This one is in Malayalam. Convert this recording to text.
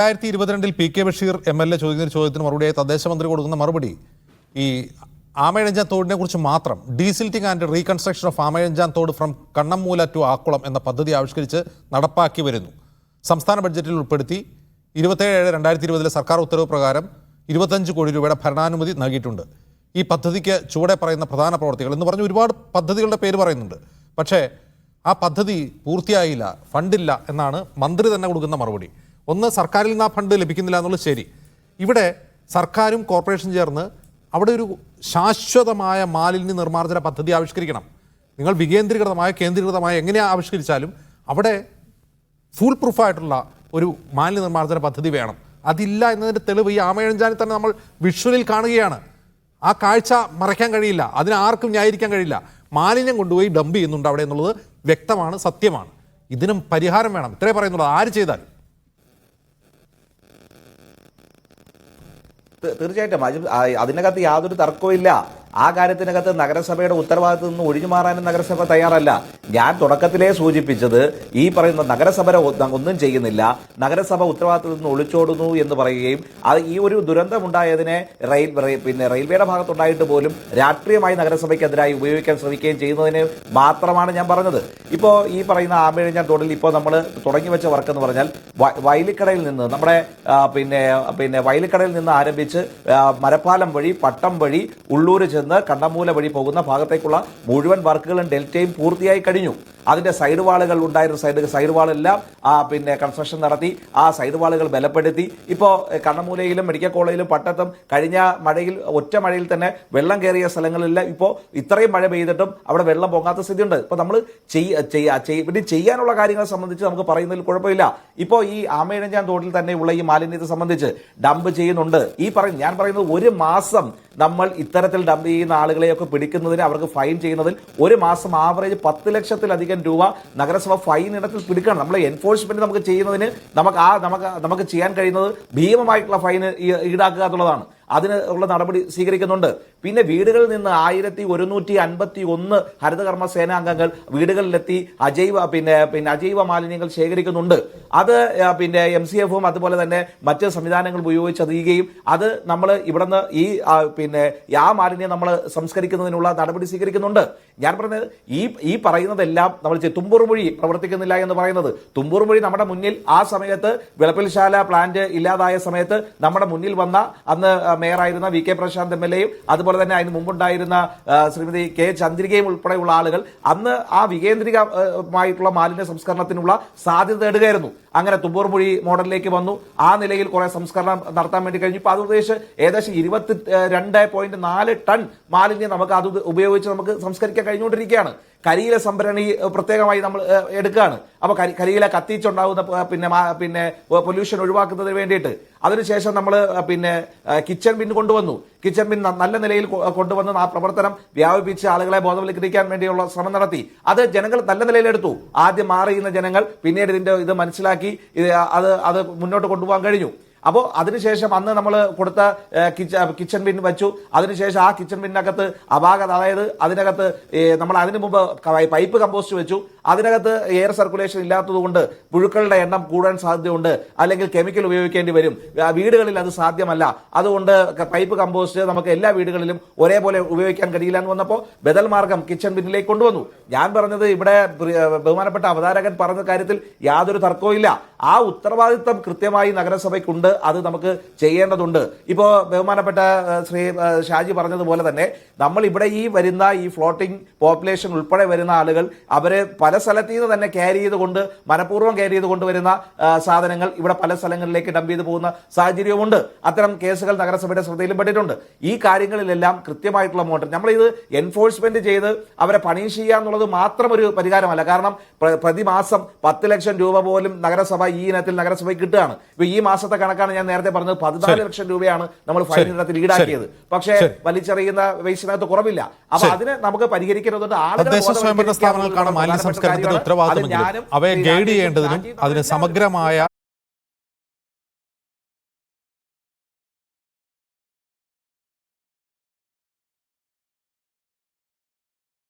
രണ്ടായിരത്തി ഇരുപത്തിരണ്ടിൽ P K Basheer M L A ചോദിക്കുന്ന ഒരു ചോദ്യത്തിന് മറുപടിയായി തദ്ദേശ മന്ത്രി കൊടുക്കുന്ന മറുപടി ഈ ആമയഴഞ്ചാൻ തോടിനെ കുറിച്ച് മാത്രം desilting and reconstruction of Amayizhanchan തോട് ഫ്രം കണ്ണമ്മൂല ടു ആക്കുളം എന്ന പദ്ധതി ആവിഷ്കരിച്ച് നടപ്പാക്കി വരുന്നു. സംസ്ഥാന ബഡ്ജറ്റിൽ ഉൾപ്പെടുത്തി ഇരുപത്തേഴ് ഏഴ് രണ്ടായിരത്തി ഇരുപതിലെ സർക്കാർ ഉത്തരവ് പ്രകാരം ഇരുപത്തഞ്ച് കോടി രൂപയുടെ ഭരണാനുമതി നൽകിയിട്ടുണ്ട്. ഈ പദ്ധതിക്ക് ചുവടെ പറയുന്ന പ്രധാന പ്രവർത്തികൾ എന്ന് പറഞ്ഞ് ഒരുപാട് പദ്ധതികളുടെ പേര് പറയുന്നുണ്ട്. പക്ഷേ ആ പദ്ധതി പൂർത്തിയായില്ല ഫണ്ടില്ല എന്നാണ് മന്ത്രി തന്നെ കൊടുക്കുന്ന മറുപടി. ഒന്ന് സർക്കാരിൽ നിന്ന് ആ ഫണ്ട് ലഭിക്കുന്നില്ല എന്നുള്ളത് ശരി. ഇവിടെ സർക്കാരും കോർപ്പറേഷനും ചേർന്ന് അവിടെ ഒരു ശാശ്വതമായ മാലിന്യ നിർമ്മാർജന പദ്ധതി ആവിഷ്കരിക്കണം. നിങ്ങൾ വികേന്ദ്രീകൃതമായ കേന്ദ്രീകൃതമായ എങ്ങനെ ആവിഷ്കരിച്ചാലും അവിടെ ഫുൾ പ്രൂഫായിട്ടുള്ള ഒരു മാലിന്യ നിർമ്മാർജന പദ്ധതി വേണം. അതില്ല എന്നതിന്റെ തെളിവ് ഈ ആമയഴഞ്ചാനിൽ തന്നെ നമ്മൾ വിഷ്വലിൽ കാണുകയാണ്. ആ കാഴ്ച മറയ്ക്കാൻ കഴിയില്ല. അതിന് ആർക്കും ന്യായീകരിക്കാൻ കഴിയില്ല. മാലിന്യം കൊണ്ടുപോയി ഡംപ് ചെയ്യുന്നുണ്ട് അവിടെ എന്നുള്ളത് വ്യക്തമാണ് സത്യമാണ്. ഇതിനും പരിഹാരം വേണം. ഇത്രേ പറയുന്നുള്ളൂ. ആര് ചെയ്താൽ തീർച്ചയായിട്ടും. അതിനകത്ത് യാതൊരു തർക്കവും ഇല്ല. ആ കാര്യത്തിനകത്ത് നഗരസഭയുടെ ഉത്തരവാദിത്തത്തിൽ നിന്ന് ഒഴിഞ്ഞു മാറാനും നഗരസഭ തയ്യാറല്ല. ഞാൻ തുടക്കത്തിലേ സൂചിപ്പിച്ചത് ഈ പറയുന്ന നഗരസഭ ഒന്നും ചെയ്യുന്നില്ല. നഗരസഭ ഉത്തരവാദിത്തത്തിൽ നിന്ന് ഒളിച്ചോടുന്നു എന്ന് പറയുകയും അത് ഈ ഒരു ദുരന്തമുണ്ടായതിനെ റെയിൽ പിന്നെ റെയിൽവേയുടെ ഭാഗത്തുണ്ടായിട്ട് പോലും രാഷ്ട്രീയമായി നഗരസഭയ്ക്കെതിരായി ഉപയോഗിക്കാൻ ശ്രമിക്കുകയും ചെയ്യുന്നതിന് മാത്രമാണ് ഞാൻ പറഞ്ഞത്. ഇപ്പോൾ ഈ പറയുന്ന ആമിഴിഞ്ഞാൻ തോടിൽ ഇപ്പോൾ നമ്മൾ തുടങ്ങി വെച്ച വർക്ക് എന്ന് പറഞ്ഞാൽ വയലിക്കടയിൽ നിന്ന് നമ്മുടെ പിന്നെ പിന്നെ വയലിക്കടയിൽ നിന്ന് ആരംഭിച്ച് മരപ്പാലം വഴി പട്ടം വഴി ഉള്ളൂർ ചെന്ന് കണ്ടമൂല വഴി പോകുന്ന ഭാഗത്തേക്കുള്ള മുഴുവൻ വർക്കുകളും ഡെൽറ്റയും പൂർത്തിയായി കഴിഞ്ഞു. അതിന്റെ സൈഡ് വാളുകൾ ഉണ്ടായിരുന്ന സൈഡ് സൈഡ് വാളെല്ലാം ആ പിന്നെ കൺസ്ട്രക്ഷൻ നടത്തി ആ സൈഡ് വാളുകൾ ബലപ്പെടുത്തി. ഇപ്പോൾ കണ്ണമൂലയിലും മെഡിക്കൽ കോളേജിലും പട്ടത്തും കഴിഞ്ഞ മഴയിൽ ഒറ്റ മഴയിൽ തന്നെ വെള്ളം കയറിയ സ്ഥലങ്ങളിലെല്ലാം ഇപ്പോൾ ഇത്രയും മഴ പെയ്തിട്ടും അവിടെ വെള്ളം പൊങ്ങാത്ത സ്ഥിതിയുണ്ട്. ഇപ്പോൾ നമ്മൾ പിന്നെ ചെയ്യാനുള്ള കാര്യങ്ങളെ സംബന്ധിച്ച് നമുക്ക് പറയുന്നതിൽ കുഴപ്പമില്ല. ഇപ്പോൾ ഈ ആമയിഴഞ്ചാൻ തോട്ടിൽ തന്നെയുള്ള ഈ മാലിന്യത്തെ സംബന്ധിച്ച് ഡംപ് ചെയ്യുന്നുണ്ട്. ഈ പറയും ഞാൻ പറയുന്നത് ഒരു മാസം നമ്മൾ ഇത്തരത്തിൽ ഡംപ് ചെയ്യുന്ന ആളുകളെയൊക്കെ പിടിക്കുന്നതിന് അവർക്ക് ഫൈൻ ചെയ്യുന്നതിൽ ഒരു മാസം ആവറേജ് പത്ത് ലക്ഷത്തിലധികം രൂപ നഗരസഭ ഫൈൻ ഇനത്തിൽ പിടിക്കണം. നമ്മൾ എൻഫോഴ്സ്മെന്റ് നമുക്ക് ചെയ്യുന്നതിന് നമുക്ക് ആ നമുക്ക് നമുക്ക് ചെയ്യാൻ കഴിയുന്നത് ഭീമമായിട്ടുള്ള ഫൈൻ ഈടാക്കുക എന്നുള്ളതാണ്. അതിന് ഉള്ള നടപടി സ്വീകരിക്കുന്നുണ്ട്. പിന്നെ വീടുകളിൽ നിന്ന് ആയിരത്തി ഒരുന്നൂറ്റി അൻപത്തി ഒന്ന് ഹരിതകർമ്മ സേനാംഗങ്ങൾ വീടുകളിലെത്തി അജൈവ പിന്നെ പിന്നെ അജൈവ മാലിന്യങ്ങൾ ശേഖരിക്കുന്നുണ്ട്. അത് പിന്നെ എം സി എഫും അതുപോലെ തന്നെ മറ്റ് സംവിധാനങ്ങൾ ഉപയോഗിച്ച് അറിയുകയും അത് നമ്മൾ ഇവിടുന്ന് ഈ പിന്നെ ആ മാലിന്യം നമ്മൾ സംസ്കരിക്കുന്നതിനുള്ള നടപടി സ്വീകരിക്കുന്നുണ്ട്. ഞാൻ പറഞ്ഞത് ഈ ഈ പറയുന്നതെല്ലാം നമ്മൾ. തുമ്പൂർ പ്രവർത്തിക്കുന്നില്ല എന്ന് പറയുന്നത്. തുമ്പൂർ നമ്മുടെ മുന്നിൽ ആ സമയത്ത് വിളപ്പിൽശാല പ്ലാന്റ് ഇല്ലാതായ സമയത്ത് നമ്മുടെ മുന്നിൽ വന്ന അന്ന് മേയറായിരുന്ന V K Prashanth M L എയും അതുപോലെ തന്നെ അതിന് മുമ്പുണ്ടായിരുന്ന ശ്രീമതി കെ ചന്ദ്രികയും ഉൾപ്പെടെയുള്ള ആളുകൾ അന്ന് ആ വികേന്ദ്രികമായിട്ടുള്ള മാലിന്യ സംസ്കരണത്തിനുള്ള സാധ്യത തേടുകയായിരുന്നു. അങ്ങനെ തുമ്പൂർ മൊഴി മോഡലിലേക്ക് വന്നു. ആ നിലയിൽ കുറെ സംസ്കരണം നടത്താൻ വേണ്ടി കഴിഞ്ഞു. ഇപ്പൊ അത് ഏകദേശം ഇരുപത്തി രണ്ട് പോയിന്റ് നാല് ടൺ മാലിന്യം നമുക്ക് അത് ഉപയോഗിച്ച് നമുക്ക് സംസ്കരിക്കാൻ കഴിഞ്ഞുകൊണ്ടിരിക്കുകയാണ്. കരിയില സംഭരണി പ്രത്യേകമായി നമ്മൾ എടുക്കുകയാണ്. അപ്പൊ കരി- കരിയില കത്തിച്ചുണ്ടാകുന്ന പിന്നെ പിന്നെ പൊല്യൂഷൻ ഒഴിവാക്കുന്നതിന് വേണ്ടിയിട്ട്. അതിനുശേഷം നമ്മൾ പിന്നെ കിച്ചൺ ബിൻ കൊണ്ടുവന്നു. കിച്ചൺ ബിൻ നല്ല നിലയിൽ കൊണ്ടുവന്ന് ആ പ്രവർത്തനം വ്യാപിപ്പിച്ച് ആളുകളെ ബോധവൽക്കരിക്കാൻ വേണ്ടിയുള്ള ശ്രമം നടത്തി. അത് ജനങ്ങൾ നല്ല നിലയിലെടുത്തു ആദ്യം മാറിയുന്ന ജനങ്ങൾ പിന്നീട് ഇതിന്റെ ഇത് മനസ്സിലാക്കി ഇത് അത് അത് മുന്നോട്ട് കൊണ്ടുപോകാൻ കഴിഞ്ഞു. അപ്പോൾ അതിനുശേഷം അന്ന് നമ്മൾ കൊടുത്ത കിച്ചൺ ബിൻ വെച്ചു. അതിനുശേഷം ആ കിച്ചൺ ബിന്നകത്ത് അപാകത അതായത് അതിനകത്ത് നമ്മൾ അതിനു മുമ്പ് പൈപ്പ് കമ്പോസ്റ്റ് വെച്ചു. അതിനകത്ത് എയർ സർക്കുലേഷൻ ഇല്ലാത്തതുകൊണ്ട് പുഴുക്കളുടെ എണ്ണം കൂടാൻ സാധ്യതയുണ്ട്. അല്ലെങ്കിൽ കെമിക്കൽ ഉപയോഗിക്കേണ്ടി വരും. വീടുകളിൽ അത് സാധ്യമല്ല. അതുകൊണ്ട് പൈപ്പ് കമ്പോസ്റ്റ് നമുക്ക് എല്ലാ വീടുകളിലും ഒരേപോലെ ഉപയോഗിക്കാൻ കഴിയില്ല എന്ന് വന്നപ്പോൾ ബദൽ മാർഗം കിച്ചൺ ബിന്നിലേക്ക് കൊണ്ടുവന്നു. ഞാൻ പറഞ്ഞത് ഇവിടെ ബഹുമാനപ്പെട്ട അവതാരകൻ പറഞ്ഞ കാര്യത്തിൽ യാതൊരു തർക്കവും ഇല്ല. ആ ഉത്തരവാദിത്തം കൃത്യമായി നഗരസഭയ്ക്കുണ്ട് അത് നമുക്ക് ചെയ്യേണ്ടതുണ്ട്. ഇപ്പോൾ ബഹുമാനപ്പെട്ട ശ്രീ ഷാജി പറഞ്ഞതുപോലെ തന്നെ നമ്മൾ ഇവിടെ ഈ വരുന്ന ഈ ഫ്ലോട്ടിംഗ് പോപ്പുലേഷൻ ഉൾപ്പെടെ വരുന്ന ആളുകൾ അവർ പല സ്ഥലത്തു നിന്ന് തന്നെ ക്യാരി ചെയ്തുകൊണ്ട് മനഃപൂർവം ക്യാരി ചെയ്ത് കൊണ്ടുവരുന്ന സാധനങ്ങൾ ഇവിടെ പല സ്ഥലങ്ങളിലേക്ക് ഡംപ് ചെയ്തു പോകുന്ന സാഹചര്യവുമുണ്ട്. അത്തരം കേസുകൾ നഗരസഭയുടെ ശ്രദ്ധയിലും പെട്ടിട്ടുണ്ട്. ഈ കാര്യങ്ങളിലെല്ലാം കൃത്യമായിട്ടുള്ള മോട്ടർ നമ്മളിത് എൻഫോഴ്സ്മെന്റ് ചെയ്ത് അവരെ പണിഷ് ചെയ്യുക എന്നുള്ളത് മാത്രം ഒരു പരിഹാരമല്ല. കാരണം പ്രതിമാസം പത്ത് ലക്ഷം രൂപ പോലും നഗരസഭ ഈ ഇനത്തിൽ നഗരസഭയ്ക്ക് കിട്ടുകയാണ്. ഇപ്പൊ ഈ മാസത്തെ കണക്കാണ് ഞാൻ നേരത്തെ പറഞ്ഞത്. പതിനാല് ലക്ഷം രൂപയാണ് നമ്മൾ ഫൈൻ. ഇനത്തിൽ ഈടാക്കിയത് പക്ഷേ. വലിച്ചെറിയുന്ന വേസ്റ്റിനകത്ത് കുറവില്ല. അപ്പൊ അതിനെ നമുക്ക് പരിഹരിക്കേണ്ടതുണ്ട് ആളുകൾ ഉത്തരവാദിത്തമെങ്കിലും ഞാനും അവയെ ഗൈഡ് ചെയ്യേണ്ടതിനും അതിന് സമഗ്രമായ